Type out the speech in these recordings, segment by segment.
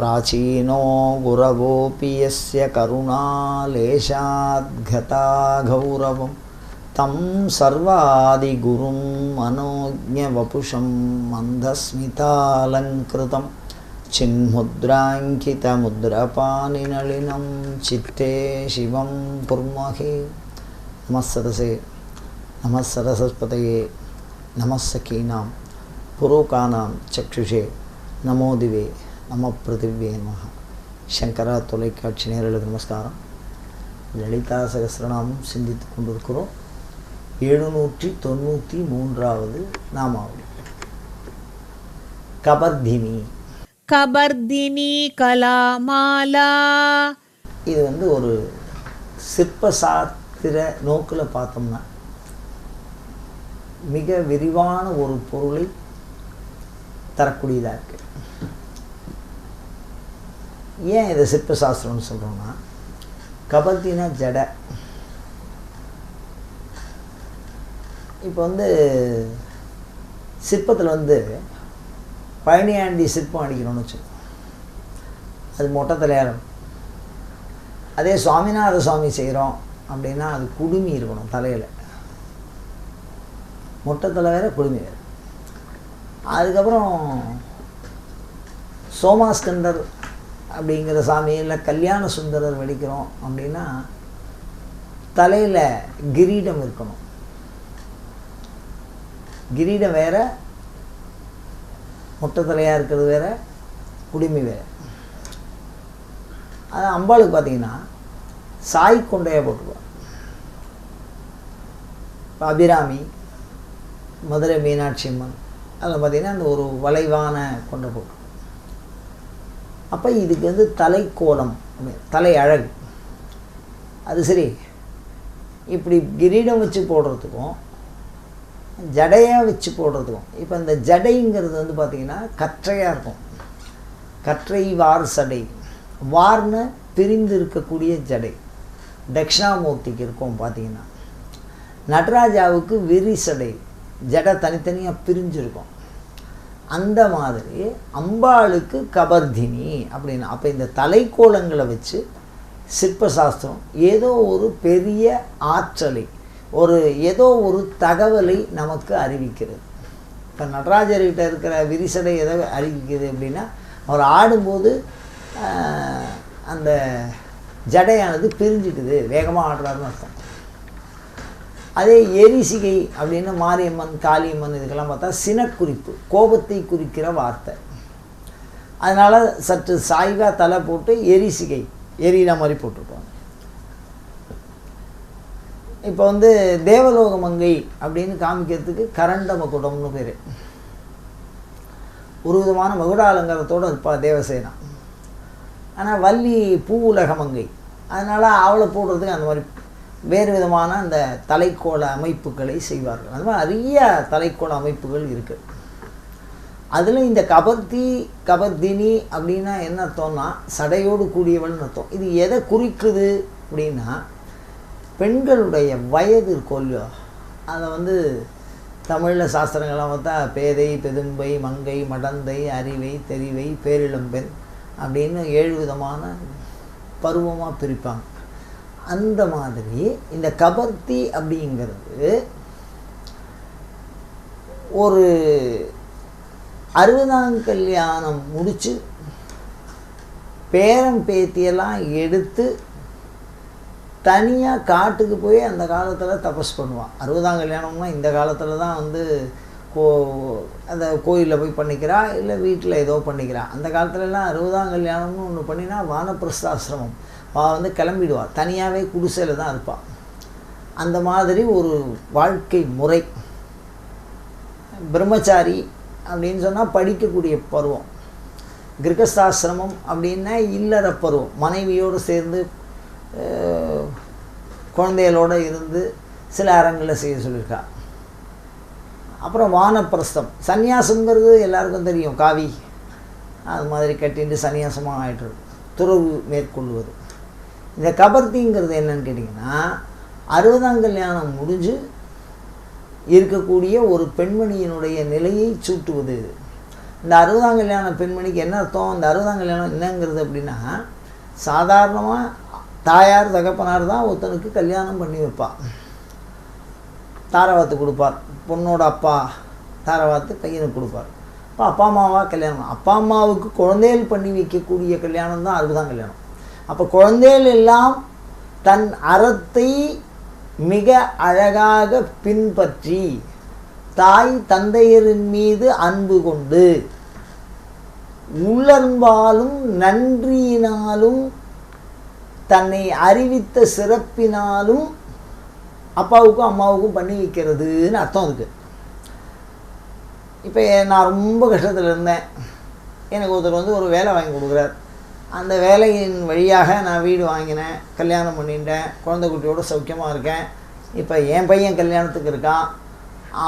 प्राचीनो गुरगोपीयस्य करुणालेशाद्घता गौरवं तं सर्वादिगुरुम् मनोज्ञवपुषं मन्दस्मितालङ्कृतं चिन्मुद्राङ्कितमुद्रपानिनलिनं चित्ते शिवं कुर्महे नमः सरसे नमः सरसस्पतये नमः सखीनां पुरोकानां चक्षुषे नमोदिवे நம பிருத்திவே நம சங்கரா தொலைக்காட்சி நேரலுக்கு நமஸ்காரம். லலிதா சகசிரநாமம் சிந்தித்து கொண்டிருக்கிறோம். எழுநூற்றி தொண்ணூற்றி மூன்றாவது நாமாவளி. கபர்தினி. கபர்தினி கலாமாலா. இது வந்து ஒரு சிற்ப சாத்திர நோக்கில் பார்த்தோம்னா மிக விரிவான ஒரு பொருளை தரக்கூடியதாக இருக்கு. ஏன் இதை சிற்ப சாஸ்திரம்னு சொல்கிறோன்னா கபத்தினா ஜட. இப்போ வந்து சிற்பத்தில் வந்து பழனியாண்டி சிற்பம் அடிக்கணும்னு வச்சுக்கோங்க. அது மொட்டை தலையாரம். அதே சுவாமிநாத சுவாமி செய்கிறோம் அப்படின்னா அது குடுமி இருக்கணும் தலையில். மொட்டை தலை வேறு குடுமி வேறு. அதுக்கப்புறம் சோமாஸ்கந்தர் அப்படிங்கிற சாமியில் கல்யாண சுந்தரர் வெடிக்கிறோம் அப்படின்னா தலையில் கிரீடம் இருக்கணும். கிரீடம் வேற மொட்டை தலையாக இருக்கிறது வேற குடுமி வேற. அது அம்பாளுக்கு பார்த்தீங்கன்னா சாய் கொண்டையாக போட்டுருவார் இப்போ அபிராமி மதுரை மீனாட்சி அம்மன் அதில் பார்த்தீங்கன்னா அந்த ஒரு வளைவான கொண்டை போட்டு அப்போ இதுக்கு வந்து தலை அப்படி- தலை அழகு அது சரி. இப்படி கிரீடம் வச்சு போடுறதுக்கும் ஜடையாக வச்சு போடுறதுக்கும் இப்போ இந்த ஜடைங்கிறது வந்து பார்த்திங்கன்னா கற்றையாக இருக்கும். கற்றை வார் சடை. வார்னு பிரிந்து இருக்கக்கூடிய ஜடை. தட்சிணாமூர்த்திக்கு இருக்கும் பார்த்தீங்கன்னா நடராஜாவுக்கு வெறி சடை. ஜடை தனித்தனியாக பிரிஞ்சிருக்கும். அந்த மாதிரி அம்பாளுக்கு கபர்தினி அப்படின்னு. அப்போ இந்த தலைக்கோலங்களை வச்சு சிற்பசாஸ்திரம் ஏதோ ஒரு பெரிய ஆற்றலை ஒரு ஏதோ ஒரு தகவலை நமக்கு அறிவிக்கிறது. இப்போ நடராஜர்கிட்ட இருக்கிற விரிசலை எதை அறிவிக்குது அப்படின்னா அவர் ஆடும்போது அந்த ஜடையானது பிரிஞ்சுக்குது வேகமாக ஆடுறாருன்னு அர்த்தம். அதே எரிசிகை அப்படின்னு மாரியம்மன் காளியம்மன் இதுக்கெல்லாம் பார்த்தா சினக்குறிப்பு கோபத்தை குறிக்கிற வார்த்தை. அதனால் சற்று சாய்வாக தலை போட்டு எரிசிகை எரியிற மாதிரி போட்டுருப்பாங்க. இப்போ வந்து தேவலோக மங்கை அப்படின்னு காமிக்கிறதுக்கு கரண்ட மகுடம்னு பேர். ஒரு விதமான மகுடாலங்காரத்தோடு இருப்பா தேவசேனா. ஆனால் வள்ளி பூ உலகமங்கை அதனால் அவளை போடுறதுக்கு அந்த மாதிரி வேறு விதமான அந்த தலைக்கோள அமைப்புகளை செய்வார்கள். அது மாதிரி நிறைய தலைக்கோள அமைப்புகள் இருக்குது அதில் இந்த கபர்த்தி கபர்தினி அப்படின்னா என்ன அர்த்தம்னா சடையோடு கூடியவள்னு அர்த்தம். இது எதை குறிக்குது அப்படின்னா பெண்களுடைய வயது இருக்கோ இல்லையோ அதை வந்து தமிழில் சாஸ்திரங்கள்லாம் பார்த்தா பேதை பெதும்பை மங்கை மடந்தை அறிவை தெரிவை பேரிளம்பெண் அப்படின்னு ஏழு விதமான பருவமாக பிரிப்பாங்க. அந்த மாதிரி இந்த கபர்த்தி அப்படிங்கிறது ஒரு அறுபதாம் கல்யாணம் முடித்து பேரம் பேத்தியெல்லாம் எடுத்து தனியாக காட்டுக்கு போய் அந்த காலத்தில் தபஸ் பண்ணுவான். அறுபதாம் கல்யாணம்னா இந்த காலத்தில் தான் வந்து கோ அந்த கோயிலில் போய் பண்ணிக்கிறா இல்லை வீட்டில் ஏதோ பண்ணிக்கிறா. அந்த காலத்துலலாம் அறுபதாம் கல்யாணம்னு ஒன்று பண்ணினா வானப்பிரஸ்தாசிரமம். அவள் வந்து கிளம்பிடுவாள் தனியாகவே குடிசையில் தான் இருப்பாள் அந்த மாதிரி ஒரு வாழ்க்கை முறை. பிரம்மச்சாரி அப்படின்னு சொன்னால் படிக்கக்கூடிய பருவம். கிரகஸ்தாசிரமம் அப்படின்னா இல்லற பருவம். மனைவியோடு சேர்ந்து குழந்தைகளோடு குழந்தைகளோட இருந்து சில அரங்களில் செய்ய சொல்லியிருக்கா. அப்புறம் வானப்பிரஸ்தம். சந்நியாசங்கிறது எல்லாருக்கும் தெரியும். காவி. அது மாதிரி கட்டிட்டு சன்னியாசமாக ஆகிட்டு துறவு மேற்கொள்வது. இந்த கபர்த்திங்கிறது என்னன்னு கேட்டிங்கன்னா அறுபதாம் கல்யாணம் முடிஞ்சு இருக்கக்கூடிய ஒரு பெண்மணியினுடைய நிலையை சூட்டுவது. இந்த அறுபதாம் கல்யாண பெண்மணிக்கு என்ன அர்த்தம்? இந்த அறுபதாம் கல்யாணம் என்னங்கிறது அப்படின்னா சாதாரணமாக தாயார் தகப்பனார் தான் ஒருத்தனுக்கு கல்யாணம் பண்ணி வைப்பாள் தாரவாத்து கொடுப்பார். பொண்ணோட அப்பா தாரவாத்து பையனுக்கு கொடுப்பார். அப்போ அப்பா அம்மாவாக கல்யாணம்? அப்பா அம்மாவுக்கு குழந்தைகள் பண்ணி வைக்கக்கூடிய கல்யாணம் தான் அறுபதாம் கல்யாணம். அப்போ குழந்தைகள் எல்லாம் தன் அறத்தை மிக அழகாக பின்பற்றி தாய் தந்தையரின் மீது அன்பு கொண்டு உள்ளன்பாலும் நன்றியினாலும் தன்னை அறிவித்த சிறப்பினாலும் அப்பாவுக்கும் அம்மாவுக்கும் பண்ணி வைக்கிறதுன்னு அர்த்தம் இருக்குது இப்போ நான் ரொம்ப கஷ்டத்தில் இருந்தேன். எனக்கு ஒருத்தர் வந்து ஒரு வேலை வாங்கி கொடுக்குறார். அந்த வேலையின் வழியாக நான் வீடு வாங்கினேன் கல்யாணம் பண்ணிட்டேன் குழந்தை குட்டியோட சௌக்கியமாக இருக்கேன். இப்போ என் பையன் கல்யாணத்துக்கு இருக்கான்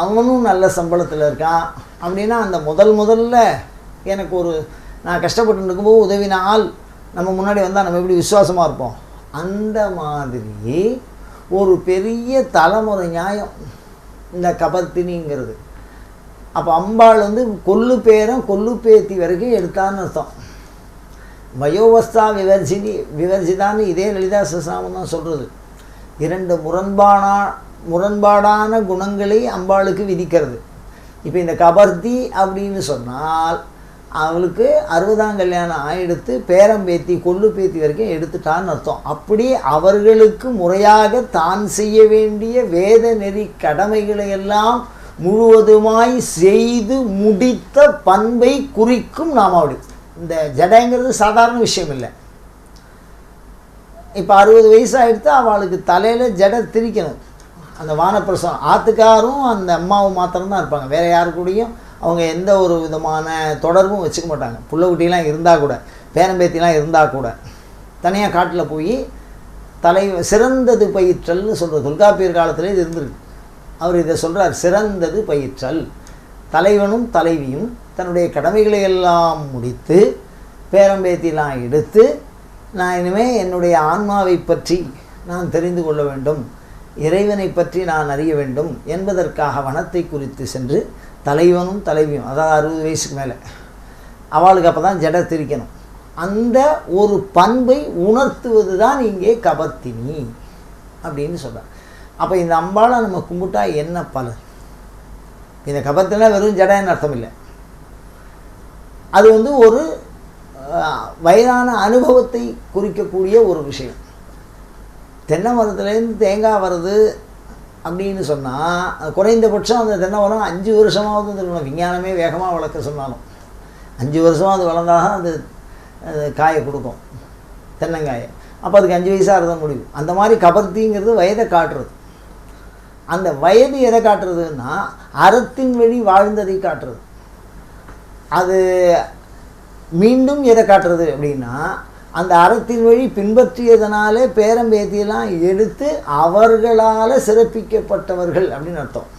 அவனும் நல்ல சம்பளத்தில் இருக்கான் அப்படின்னா அந்த முதல் முதல்ல எனக்கு ஒரு நான் கஷ்டப்பட்டு இருக்கும்போது உதவின ஆள் நம்ம முன்னாடி வந்தால் நம்ம எப்படி விசுவாசமாக இருப்போம்? அந்த மாதிரி ஒரு பெரிய தலைமுறை நியாயம் இந்த கபர்த்தினிங்கிறது. அப்போ அம்பாள் வந்து கொல்லு பேரம் கொல்லு பேத்தி வரைக்கும் எடுத்தான்னு அர்த்தம். வயோவஸ்தா விவர்சினி விவர்ஜிதான்னு இதே லலிதா சசாமம் தான் சொல்கிறது இரண்டு முரண்பானா முரண்பாடான குணங்களை அம்பாளுக்கு விதிக்கிறது. இப்போ இந்த கபர்த்தி அப்படின்னு சொன்னால் அவளுக்கு அறுபதாம் கல்யாணம் ஆயிடுத்து பேரம்பேத்தி கொள்ளு பேத்தி வரைக்கும் எடுத்துட்டான்னு அர்த்தம். அப்படி அவர்களுக்கு முறையாக தான் செய்ய வேண்டிய வேத நெறி கடமைகளை எல்லாம் முழுவதுமாய் செய்து முடித்த பண்பை குறிக்கும் நாம் அப்படி இந்த ஜடைங்கிறது சாதாரண விஷயம் இல்லை இப்போ அறுபது வயசு ஆகிடுத்து அவளுக்கு தலையில் ஜடை திரிக்கணும். அந்த வானப்பிரசவம் ஆத்துக்காரும் அந்த அம்மாவும் மாத்திரம்தான் இருப்பாங்க. வேறு யாரு கூடயும் அவங்க எந்த ஒரு விதமான தொடர்பும் வச்சுக்க மாட்டாங்க. புள்ள குட்டிலாம் இருந்தால் கூட பேரம்பேத்திலாம் இருந்தால் கூட தனியாக காட்டில் போய் தலை சிறந்தது பயிற்றல்னு சொல்கிறது தொல்காப்பியர் காலத்தில் இது இருந்திருக்கு. அவர் இதை சொல்கிறார் சிறந்தது பயிற்றல். தலைவனும் தலைவியும் தன்னுடைய கடமைகளை எல்லாம் முடித்து பேரம்பேத்திலாம் எடுத்து நான் இனிமேல் என்னுடைய ஆன்மாவை பற்றி நான் தெரிந்து கொள்ள வேண்டும் இறைவனை பற்றி நான் அறிய வேண்டும் என்பதற்காக வனத்தை குறித்து சென்று தலைவனும் தலைவியும் அதாவது அறுபது வயசுக்கு மேலே அவளுக்கு அப்போ தான் ஜட திரிக்கணும். அந்த ஒரு பண்பை உணர்த்துவது தான் இங்கே கபத்தினி அப்படின்னு சொல்கிறார் அப்போ இந்த அம்பாளை நம்ம கும்பிட்டா என்ன பலன்? இந்த கபத்தினா வெறும் ஜடைன்னு அர்த்தம் இல்லை அது வந்து ஒரு வயதான அனுபவத்தை குறிக்கக்கூடிய ஒரு விஷயம். தென்னை மரத்துலேருந்து தேங்காய் வருது அப்படின்னு சொன்னால் குறைந்தபட்சம் அந்த தென்னை மரம் அஞ்சு வருஷமாவது இருக்கணும். விஞ்ஞானமே வேகமாக வளர்க்க சொன்னாலும். அஞ்சு வருஷமாக அது வளர்ந்தால் தான் அது காயை கொடுக்கும். தென்னங்காயை. அப்போ அதுக்கு அஞ்சு வயசாக இருந்தால் முடியும். அந்த மாதிரி கபர்த்திங்கிறது வயதை காட்டுறது. அந்த வயது எதை காட்டுறதுன்னா அறத்தின் வழி வாழ்ந்ததை காட்டுறது. அது மீண்டும் எதை காட்டுறது அப்படின்னா அந்த அறத்தின் வழி பின்பற்றியதனாலே பேரம்பேத்தியெல்லாம் எடுத்து அவர்களால் சிறப்பிக்கப்பட்டவர்கள் அப்படின்னு அர்த்தம்.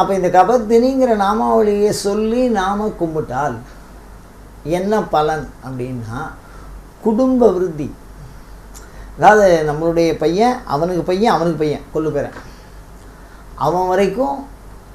அப்போ இந்த கபத்தினிங்கிற நாமாவளியை சொல்லி நாம கும்பிட்டால் என்ன பலன் அப்படின்னா குடும்ப விருத்தி. அதாவது நம்மளுடைய பையன் அவனுக்கு பையன் அவனுக்கு பையன் கொள்ளு பேரன் அவன் வரைக்கும்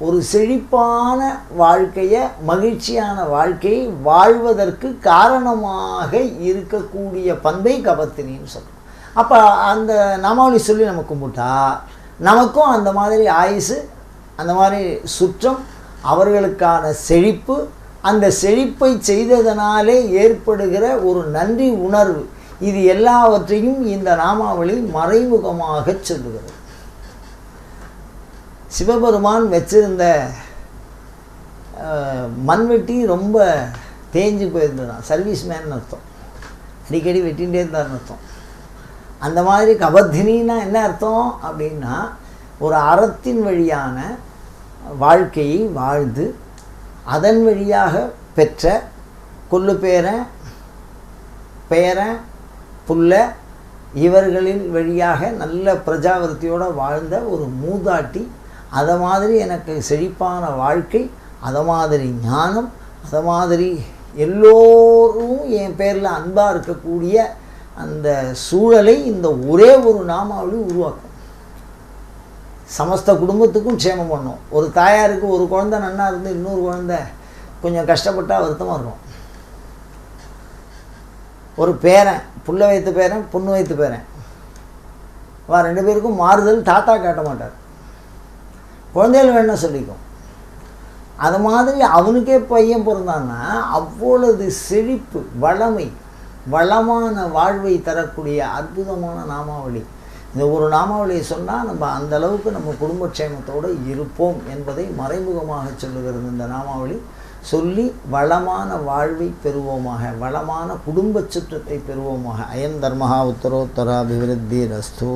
ஒரு செழிப்பான வாழ்க்கையை மகிழ்ச்சியான வாழ்க்கையை வாழ்வதற்கு காரணமாக இருக்கக்கூடிய பண்பை கபத்தினின்னு சொல்கிறோம் அப்போ அந்த நாமாவளி சொல்லி நம்ம கும்பிட்டா நமக்கும் அந்த மாதிரி ஆயுசு அந்த மாதிரி சுற்றம் அவர்களுக்கான செழிப்பு அந்த செழிப்பை செய்ததனாலே ஏற்படுகிற ஒரு நன்றி உணர்வு இது எல்லாவற்றையும் இந்த நாமாவளி மறைமுகமாக சொல்லுகிறது. சிவபெருமான் வச்சிருந்த மண்வெட்டி ரொம்ப தேஞ்சு போயிருந்ததான் சர்வீஸ் மேன் அர்த்தம். அடிக்கடி வெட்டிகிட்டே இருந்தார்னு அர்த்தம். அந்த மாதிரி கபத்தினா என்ன அர்த்தம் அப்படின்னா ஒரு அறத்தின் வழியான வாழ்க்கையை வாழ்ந்து அதன் வழியாக பெற்ற கொள்ளு பேரன் பேரன் புல்ல இவர்களின் வழியாக நல்ல பிரஜாவர்த்தியோடு வாழ்ந்த ஒரு மூதாட்டி அதை மாதிரி எனக்கு செழிப்பான வாழ்க்கை அதை மாதிரி ஞானம் அதை மாதிரி எல்லோரும் என் பேரில் அன்பாக இருக்கக்கூடிய அந்த சூழலை இந்த ஒரே ஒரு நாமாவளி உருவாக்கும். சமஸ்த குடும்பத்துக்கும் க்ஷேமம் பண்ணும். ஒரு தாயாருக்கு ஒரு குழந்தை நன்னா இருந்து இன்னொரு குழந்தை கொஞ்சம் கஷ்டப்பட்டால் வருத்தமாக இருக்கும். ஒரு பேரன் புள்ள வைத்த பேரன் பொண்ணு வைத்த பேரன். வா ரெண்டு பேருக்கும் மாறுதல் தாத்தா காட்ட மாட்டார். குழந்தைகள் வேணும் சொல்லிக்கும். அது மாதிரி அவனுக்கே பையன் பிறந்தான்னா அவ்வளவு செழிப்பு வளமை வளமான வாழ்வை தரக்கூடிய அற்புதமான நாமாவளி. இந்த ஒரு நாமாவளியை சொன்னால் நம்ம அந்த அளவுக்கு நம்ம குடும்பக்ஷேமத்தோடு இருப்போம் என்பதை மறைமுகமாக சொல்லுகிறது இந்த நாமாவளி. சொல்லி வளமான வாழ்வை பெறுவோமாக வளமான குடும்ப சுற்றத்தை பெறுவோமாக. அயம் தர்மஹா உத்தரோத்தராபிவிருத்தி ரஸ்தூ